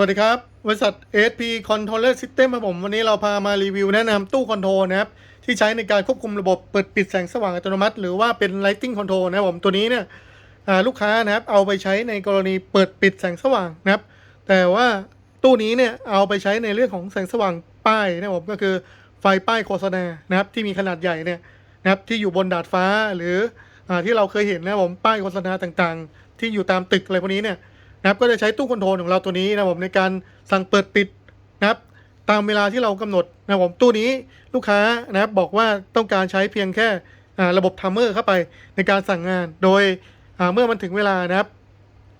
วัสดีครับ บริษัท ASP Controller System ครับผม วันนี้เราพามารีวิวแนะนำตู้คอนโทรลนะครับ ที่ใช้ในการควบคุมระบบเปิดปิดแสงสว่างอัตโนมัติ หรือว่าเป็น Lighting Control นะครับผม ตัวนี้เนี่ยลูกค้านะครับเอาไปใช้ในกรณีเปิดปิดแสงสว่างนะครับ แต่ว่าตู้นี้เนี่ยเอาไปใช้ในเรื่องของแสงสว่างป้ายนะครับผมก็คือไฟป้ายโฆษณานะครับที่มีขนาดใหญ่เนี่ยนะครับที่อยู่บนดาดฟ้าหรืออที่เราเคยเห็นนะครับผมป้ายโฆษณาต่างๆ ที่อยู่ตามตึกอะไรพวกนี้เนี่ย นะครับก็จะใช้ตู้คอนโทรลของเราตัวนี้นะครับผมในการสั่งเปิดปิดนะครับตามเวลาที่เรากำหนดนะครับผมตู้นี้ลูกค้านะครับบอกว่าต้องการใช้เพียงแค่อ่าระบบทัมเมอร์เข้าไปในการสั่งงาน โดยอ่าเมื่อมันถึงเวลานะครับ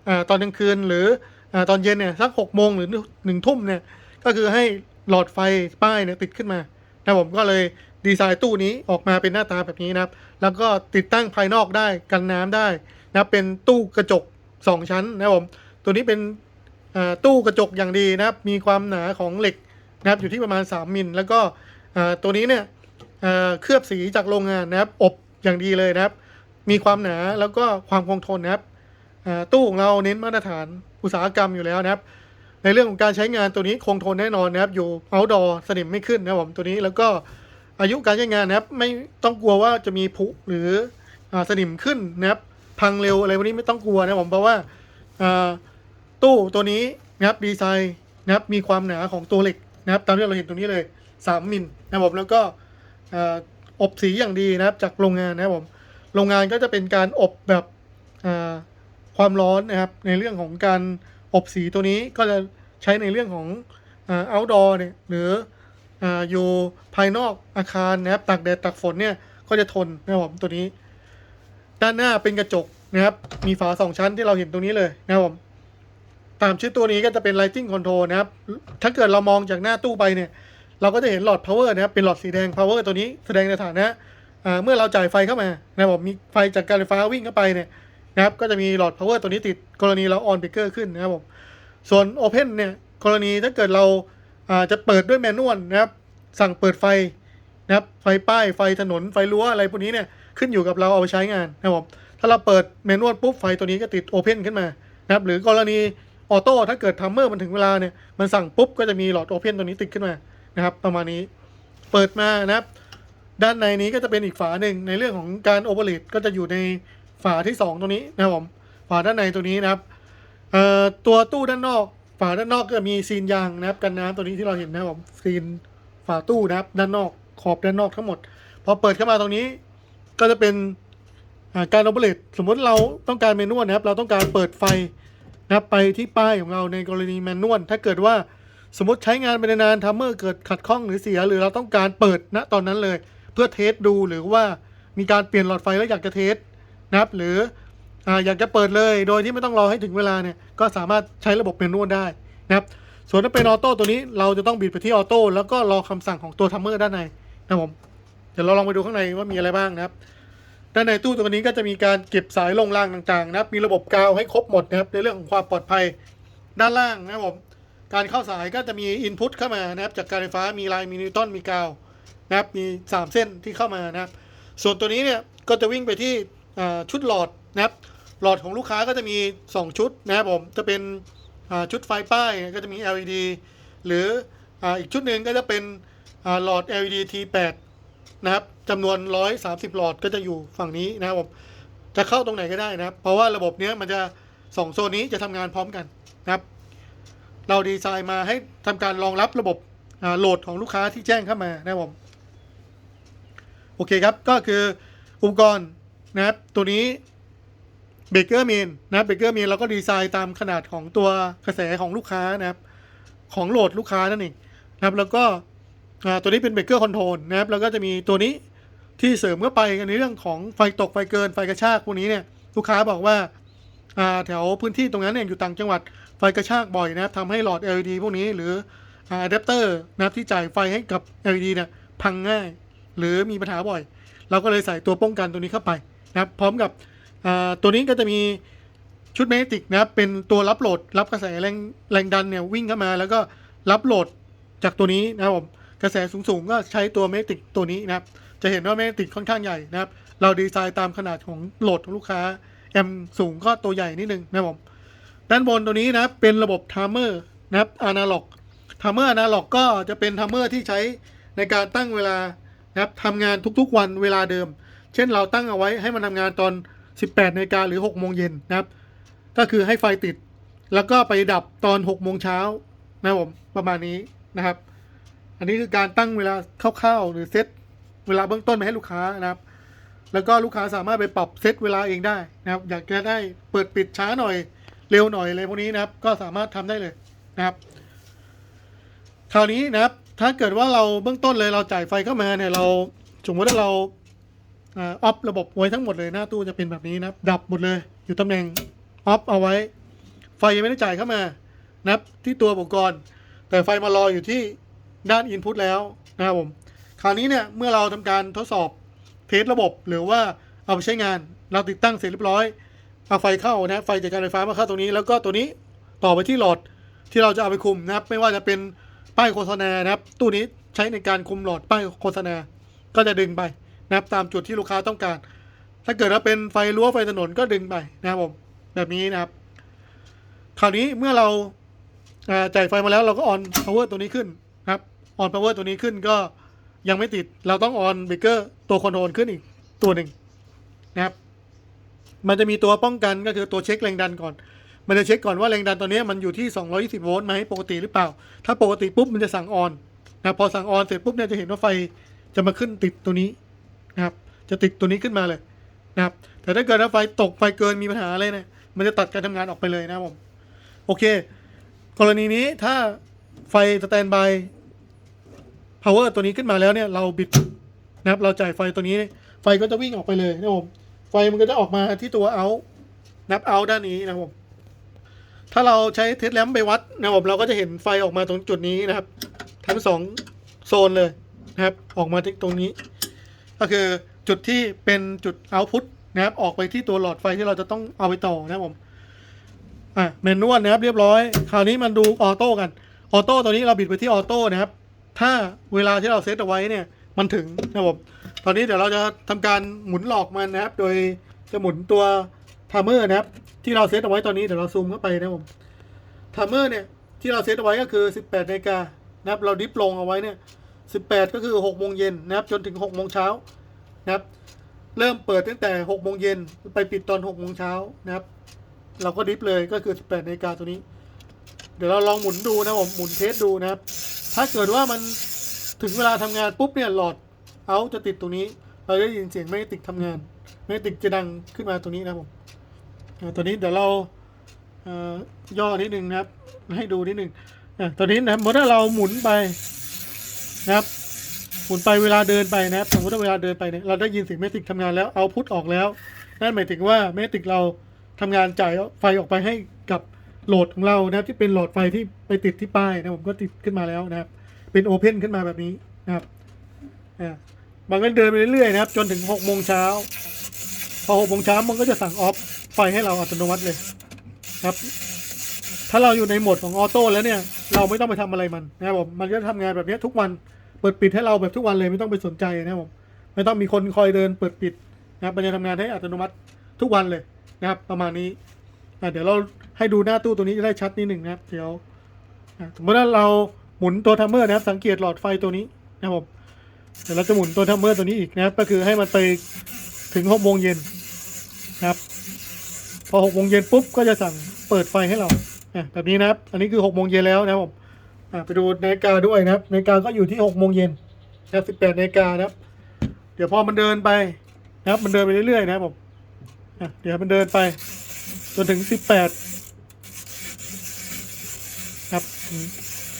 อาตอนกลางคืนหรืออาตอนเย็นเนี่ยสักหกโมงหรือหนึ่งทุ่มเนี่ยก็คือให้หลอดไฟป้ายเนี่ยติดขึ้นมานะครับผมก็เลยดีไซน์ตู้นี้ออกมาเป็นหน้าตาแบบนี้นะครับ แล้วก็ติดตั้งภายนอกได้กันน้ำได้นะเป็นตู้กระจก 2 ชั้นนะครับผม ตัวนี้เป็นตู้กระจกอย่างดีนะครับ มีความหนาของเหล็กนะครับอยู่ที่ประมาณ 3 มิล แล้วก็ตัวนี้เนี่ยเคลือบสีจากโรงงานนะครับ อบอย่างดีเลยนะครับ มีความหนาแล้วก็ความคงทนนะครับตู้ของเราเน้นมาตรฐานอุตสาหกรรมอยู่แล้วนะครับ ในเรื่องของการใช้งานตัวนี้คงทนแน่นอนนะครับ อยู่ outdoor สนิมไม่ขึ้นนะครับผมตัวนี้แล้วก็อายุการใช้งานนะครับ ไม่ต้องกลัวว่าจะมีผุหรืออสนิมขึ้นนะครับ พังเร็วอะไรพวกนี้ไม่ต้องกลัวนะครับผมเพราะว่าอ่า ตู้ตัวนี้นะครับดีไซน์นะครับมีความหนาของตัวเหล็กนะครับตามที่เราเห็นตรงนี้เลย 3 มิลนะครับผมแล้วก็ออบสีอย่างดีนะครับจากโรงงานนะครับผมโรงงานก็จะเป็นการอบแบบความร้อนนะครับในเรื่องของการอบสีตัวนี้ก็จะใช้ในเรื่องของอ่า outdoor เนี่ยหรือออยู่ภายนอกอาคารนะครับตากแดดตากฝนเนี่ยก็จะทนนะครับผมตัวนี้ ด้านหน้าเป็นกระจก นะครับ มีฝาสองชั้นที่เราเห็นตรงนี้เลยนะครับผมตามชื่อตัวนี้ก็จะเป็น lighting control นะครับ ถ้าเกิดเรามองจากหน้าตู้ไปเนี่ย เราก็จะเห็นหลอด power นะครับ เป็นหลอดสีแดง power ตัวนี้แสดงในฐานะเมื่อเราจ่ายไฟเข้ามานะครับผมมีไฟจากการไฟฟ้าวิ่งเข้าไปเนี่ยนะครับ ก็จะมีหลอด power ตัวนี้ติดกรณีเรา on breaker ขึ้นนะครับผม ส่วน open เนี่ย กรณีถ้าเกิดเราอาจะเปิดด้วยแมนนวลนะครับ สั่งเปิดไฟนะครับ ไฟป้าย ไฟถนน ไฟรั้วอะไรพวกนี้เนี่ย ขึ้นอยู่กับเราเอาไปใช้งานนะครับผม ถ้าเราเปิดเมนวลปุ๊บไฟตัวนี้ก็ติดโอเพนขึ้นมานะครับหรือกรณีออโต้ถ้าเกิดทัมเมอร์มันถึงเวลาเนี่ยมันสั่งปุ๊บก็จะมีหลอดโอเพนตัวนี้ติดขึ้นมานะครับประมาณนี้เปิดมานะครับ ด้านในนี้ก็จะเป็นอีกฝาหนึ่งในเรื่องของการโอเปเรตก็จะอยู่ในฝาที่ 2ตรงนี้นะครับผมฝาด้านในตัวนี้นะครับตัวตู้ด้านนอก ฝาด้านนอกก็มีซีนยางนะครับกันน้ำตัวนี้ที่เราเห็นนะครับผมซีนฝาตู้นะครับด้านนอกขอบด้านนอกทั้งหมด พอเปิดเข้ามาตรงนี้ก็จะเป็น การโอเปเรตสมมติเราต้องการเมนวลนะครับ เราต้องการเปิดไฟนะครับไปที่ป้ายของเราในกรณีแมนนวลถ้าเกิดว่าสมมติใช้งานไปนานๆทัมเมอร์เกิดขัดข้องหรือเสีย หรือเราต้องการเปิดณตอนนั้นเลย เพื่อเทสดูหรือว่ามีการเปลี่ยนหลอดไฟแล้วอยากจะเทสนะครับ หรือออยากจะเปิดเลย โดยที่ไม่ต้องรอให้ถึงเวลาเนี่ยก็สามารถใช้ระบบเมนนวลได้นะครับ ส่วนถ้าเป็นออโต้ตัวนี้เราจะต้องบิดไปที่ออโต้แล้วก็รอคำสั่งของตัวทัมเมอร์ด้านในนะครับผมเดี๋ยวเราลองไปดูข้างในว่ามีอะไรบ้างนะครับ ด้านในตู้ตัวนี้ก็จะมีการเก็บสายลงล่างต่างๆนะครับมีระบบกาวให้ครบหมดนะครับในเรื่องของความปลอดภัยด้านล่างนะครับผมการเข้าสายก็จะมีอินพุตเข้ามานะครับจากการไฟฟ้ามีลายมีนิวตันมีกาวนะครับมี 3 เส้นที่เข้ามานะครับส่วนตัวนี้เนี่ยก็จะวิ่งไปที่ชุดหลอดนะครับหลอดของลูกค้าก็จะมี 2 ชุดนะครับผมจะเป็นชุดไฟป้ายก็จะมี LED หรืออ,อีกชุดหนึ่งก็จะเป็นหลอด LED T8 นะครับจำนวน 130 หลอดก็จะอยู่ฝั่งนี้นะครับผมจะเข้าตรงไหนก็ได้นะครับ เพราะว่าระบบเนี้ยมันจะสองโซนนี้จะทำงานพร้อมกันนะครับ เราดีไซน์มาให้ทำการรองรับระบบโหลดของลูกค้าที่แจ้งเข้ามานะครับผมโอเคครับก็คืออุปกรณ์นะครับตัวนี้เบเกอร์เมนนะเบเกอร์เมนเราก็ดีไซน์ตามขนาดของตัวกระแสของลูกค้านะครับ ของโหลดลูกค้านั่นเองนะครับ แล้วก็ อ่าตัวนี้เป็นเบเกอร์คอนโทรลนะครับแล้วก็จะมีตัวนี้ที่เสริมเข้าไปในเรื่องของไฟตกไฟเกินไฟกระชากพวกนี้เนี่ยลูกค้าบอกว่าอ่าแถวพื้นที่ตรงนั้นเนี่ยอยู่ต่างจังหวัดไฟกระชากบ่อยนะครับทำให้หลอด LED พวกนี้หรืออะแดปเตอร์นะครับที่จ่ายไฟให้กับ LED เนี่ยพังง่าย หรือมีปัญหาบ่อย เราก็เลยใส่ตัวป้องกันตัวนี้เข้าไปนะครับพร้อมกับตัวนี้ก็จะมีชุดเมติกนะครับเป็นตัวรับโหลดรับกระแสแรงแรงดันเนี่ยวิ่งเข้ามา แล้วก็รับโหลดจากตัวนี้นะครับผม กระแสสูงๆก็ใช้ตัวเมติกตัวนี้นะครับ จะเห็นว่าเมติกค่อนข้างใหญ่นะครับ เราดีไซน์ตามขนาดของโหลดของลูกค้าแอมสูงก็ตัวใหญ่นิดนึงนะครับผมด้านบนตัวนี้นะเป็นระบบไทม์เมอร์นะครับอนาล็อกทัมเมอร์อนาล็อกก็จะเป็นทัมเมอร์ที่ใช้ในการตั้งเวลานะครับทำงานทุกๆวันเวลาเดิม เช่นเราตั้งเอาไว้ให้มันทำงานตอน 18นาฬิกาหรือ6โมงเย็นนะครับ ก็คือให้ไฟติด แล้วก็ไปดับตอน6โมงเช้านะครับผมประมาณนี้นะครับ อันนี้คือการตั้งเวลาคร่าวๆหรือเซตเวลาเบื้องต้นไปให้ลูกค้านะครับ แล้วก็ลูกค้าสามารถไปปรับเซตเวลาเองได้นะครับ อยากจะได้เปิดปิดช้าหน่อยเร็วหน่อยอะไรพวกนี้นะครับ ก็สามารถทำได้เลยนะครับ คราวนี้นะครับ ถ้าเกิดว่าเราเบื้องต้นเลยเราจ่ายไฟเข้ามาเนี่ยเราสมมติว่าเราออฟระบบไว้ทั้งหมดเลยหน้าตู้จะเป็นแบบนี้นะครับ ดับหมดเลย อยู่ตำแหน่งออฟเอาไว้ ไฟยังไม่ได้จ่ายเข้ามานะครับที่ตัวอุปกรณ์ แต่ไฟมารออยู่ที่ ด้าน Input แล้วนะครับผม คราวนี้เนี่ยเมื่อเราทำการทดสอบเทสระบบหรือว่าเอาไปใช้งาน เราติดตั้งเสร็จเรียบร้อยเอาไฟเข้านะไฟจากการไฟฟ้ามาเข้าตรงนี้แล้วก็ตัวนี้ต่อไปที่หลอดที่เราจะเอาไปคุมนะครับ ไม่ว่าจะเป็นป้ายโฆษณานะครับ ตู้นี้ใช้ในการคุมหลอดป้ายโฆษณาก็จะดึงไปนะครับตามจุดที่ลูกค้าต้องการ ถ้าเกิดว่าเป็นไฟรั้วไฟถนนก็ดึงไปนะครับผมแบบนี้นะครับ คราวนี้เมื่อเราจ่ายไฟมาแล้วเราก็ออน power ตัวนี้ขึ้น ครับออน power ตัวนี้ขึ้นก็ยังไม่ติดเราต้องออนเบรกเกอร์ตัวคอนโทรลขึ้นอีกตัวหนึ่งนะครับ มันจะมีตัวป้องกันก็คือตัวเช็คแรงดันก่อน มันจะเช็คก่อนว่าแรงดันตัวนี้มันอยู่ที่ 220 โวลต์ไหมปกติหรือเปล่า ถ้าปกติปุ๊บมันจะสั่งออนนะพอสั่งออนเสร็จปุ๊บเนี่ยจะเห็นว่าไฟจะมาขึ้นติดตัวนี้นะครับ จะติดตัวนี้ขึ้นมาเลยนะครับ แต่ถ้าเกิดว่าไฟตกไฟเกินมีปัญหาอะไรเนี่ย มันจะตัดการทำงานออกไปเลยนะครับผม โอเค กรณีนี้ถ้าไฟสแตนบาย power ตัวนี้ขึ้นมาแล้วเนี่ยเราบิดนะครับเราจ่ายไฟตัวนี้ ไฟก็จะวิ่งออกไปเลยนะครับผมไฟมันก็จะออกมาที่ตัว out นับ out ด้านนี้นะครับผมถ้าเราใช้เทสแลมไปวัดนะครับผมเราก็จะเห็นไฟออกมาตรงจุดนี้นะครับทั้งสองโซนเลยนะครับออกมาที่ตรงนี้ ก็คือจุดที่เป็นจุด output นะครับออกไปที่ตัวหลอดไฟที่เราจะต้องเอาไปต่อนะครับผมอะเมนนวลนะครับเรียบร้อย คราวนี้มันดูออโต้กันออโต้ตัวนี้เราบิดไปที่ออโต้นะครับ ถ้าเวลาที่เราเซตเอาไว้เนี่ยมันถึงนะครับผมตอนนี้เดี๋ยวเราจะทำการหมุนหลอกมันนะครับ โดยจะหมุนตัวทามเมอร์นะครับ ที่เราเซตเอาไว้ตอนนี้เดี๋ยวเราซูมเข้าไปนะครับผมทามเมอร์เนี่ยที่เราเซตเอาไว้ก็คือ 18นาฬิกานะครับเราดิฟลงเอาไว้เนี่ย 18 ก็คือ6โมงเย็นนะครับจนถึง6โมงเช้านะครับ เริ่มเปิดตั้งแต่6โมงเย็นไปปิดตอน6โมงเช้านะครับ เราก็ดิฟเลยก็คือ 18นาฬิกาตัวนี้ เดี๋ยวเราลองหมุนดูนะผมหมุนเทสดูนะครับ ถ้าเกิดว่ามันถึงเวลาทำงานปุ๊บเนี่ยหลอดเอาจะติดตรงนี้ เราได้ยินเสียงไม่ติดทำงาน ไม่ติดจะดังขึ้นมาตรงนี้นะครับผมตัวนี้เดี๋ยวเราเย่อนิดนึงนะครับ ให้ดูนิดนึงอะตัวนี้นะครับสมมติถ้าเราหมุนไปนะครับหมุนไปเวลาเดินไปนะครับสมมติว่าเวลาเดินไปเนี่ยเราได้ยินเสียงเมติกทำงานแล้วเอาพุทออกแล้วนั่นหมายถึงว่าเมติกเราทำงานจ่ายไฟออกไปให้กับ โหลดของเรานะครับที่เป็นโหลดไฟที่ไปติดที่ป้ายนะผมก็ติดขึ้นมาแล้วนะครับ เป็นโอเพนขึ้นมาแบบนี้นะครับอ่ามันเดินไปเรื่อยๆนะครับ จนถึงหกโมงเช้าพอหกโมงเช้ามันก็จะสั่งออฟไฟให้เราอัตโนมัติเลยครับ ถ้าเราอยู่ในโหมดของออโต้แล้วเนี่ย เราไม่ต้องไปทำอะไรมันนะครับผมมันก็ทำงานแบบนี้ทุกวันเปิดปิดให้เราแบบทุกวันเลยไม่ต้องไปสนใจนะครับผมไม่ต้องมีคนคอยเดินเปิดปิดนะครับมันจะทำงานให้อัตโนมัติทุกวันเลยนะครับ ประมาณนี้ เดี๋ยวเราให้ดูหน้าตู้ตัวนี้จะได้ชัดนิดหนึ่งนะครับ เดี๋ยวสมมติว่าเราหมุนตัวทัมเมอร์นะครับ สังเกตหลอดไฟตัวนี้นะครับผมเดี๋ยวเราจะหมุนตัวทัมเมอร์ตัวนี้อีกนะครับ ก็คือให้มันไปถึงหกโมงเย็นนะครับพอหกโมงเย็นปุ๊บก็จะสั่งเปิดไฟให้เราแบบนี้นะครับ อันนี้คือหกโมงเย็นแล้วนะครับผมไปดูนาฬิกาด้วยนะครับนาฬิกาก็อยู่ที่หกโมงเย็นนะครับสิบแปดนาฬิกานะครับ เดี๋ยวพอมันเดินไปนะครับ มันเดินไปเรื่อยๆนะครับผมเดี๋ยวมันเดินไป จนถึงสิบแปดครับ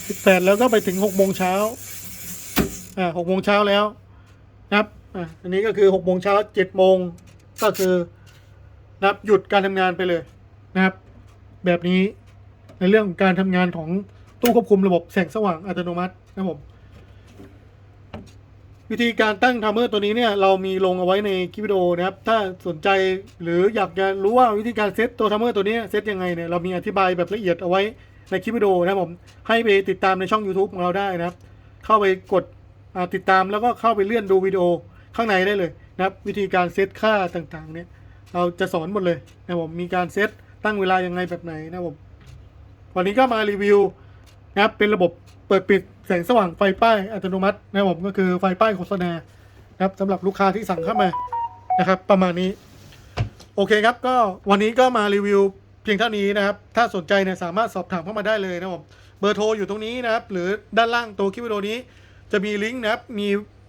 สิบแปดแล้วก็ไปถึงหกโมงเช้าอ่าหกโมงเช้าแล้วนะครับอะอันนี้ก็คือหกโมงเช้าเจ็ดโมงก็คือนับหยุดการทำงานไปเลยนะครับ แบบนี้ในเรื่องของการทำงานของตู้ควบคุมระบบแสงสว่างอัตโนมัตินะครับผม วิธีการตั้งไทม์เมอร์ตัวนี้เนี่ยเรามีลงเอาไว้ในคลิปวิดีโอนะครับ ถ้าสนใจหรืออยากจะรู้ว่าวิธีการเซตตัวไทม์เมอร์ตัวนี้เซตยังไงเนี่ยเรามีอธิบายแบบละเอียดเอาไว้ในคลิปวิดีโอนะผมให้ไปติดตามในช่อง YouTube ของเราได้นะครับ เข้าไปกดติดตามแล้วก็เข้าไปเลื่อนดูวิดีโอข้างในได้เลยนะครับ วิธีการเซตค่าต่างๆ เนี่ยเราจะสอนหมดเลยนะผมมีการเซตตั้งเวลายังไงแบบไหนนะผมวันนี้ก็มารีวิว นะครับเป็นระบบเปิดปิดแสงสว่างไฟป้ายอัตโนมัตินะครับผมก็คือไฟป้ายโฆษณานะครับสำหรับลูกค้าที่สั่งเข้ามานะครับ ประมาณนี้ โอเคครับก็วันนี้ก็มารีวิวเพียงเท่านี้นะครับ ถ้าสนใจเนี่ยสามารถสอบถามเข้ามาได้เลยนะครับผมเบอร์โทรอยู่ตรงนี้นะครับ หรือด้านล่างตัวคลิปวิดีโอนี้ จะมีลิงก์นะครับมี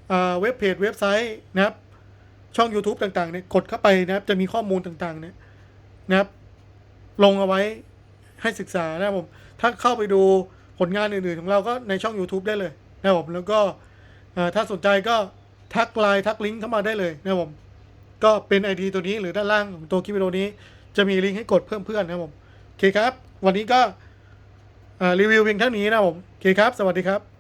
เอ่อเว็บเพจเว็บไซต์นะครับ ช่อง YouTube ต่างๆเนี่ยกดเข้าไปนะครับ จะมีข้อมูลต่างๆเนี่ยนะครับ ลงเอาไว้ให้ศึกษานะครับผม ถ้าเข้าไปดู ผลงานอื่นๆ ของเราก็ในช่อง YouTube ได้เลยนะครับผมแล้วก็ถ้าสนใจก็ทักไลน์ทักลิงก์เข้ามาได้เลยนะครับผมก็เป็น ID ตัวนี้หรือด้านล่างของตัวคลิปวิดีโอนี้ จะมีลิงก์ให้กดเพิ่มเพื่อนนะครับผมโอเคครับ วันนี้ก็รีวิวเพียงเท่านี้นะครับผมโอเคครับ สวัสดีครับ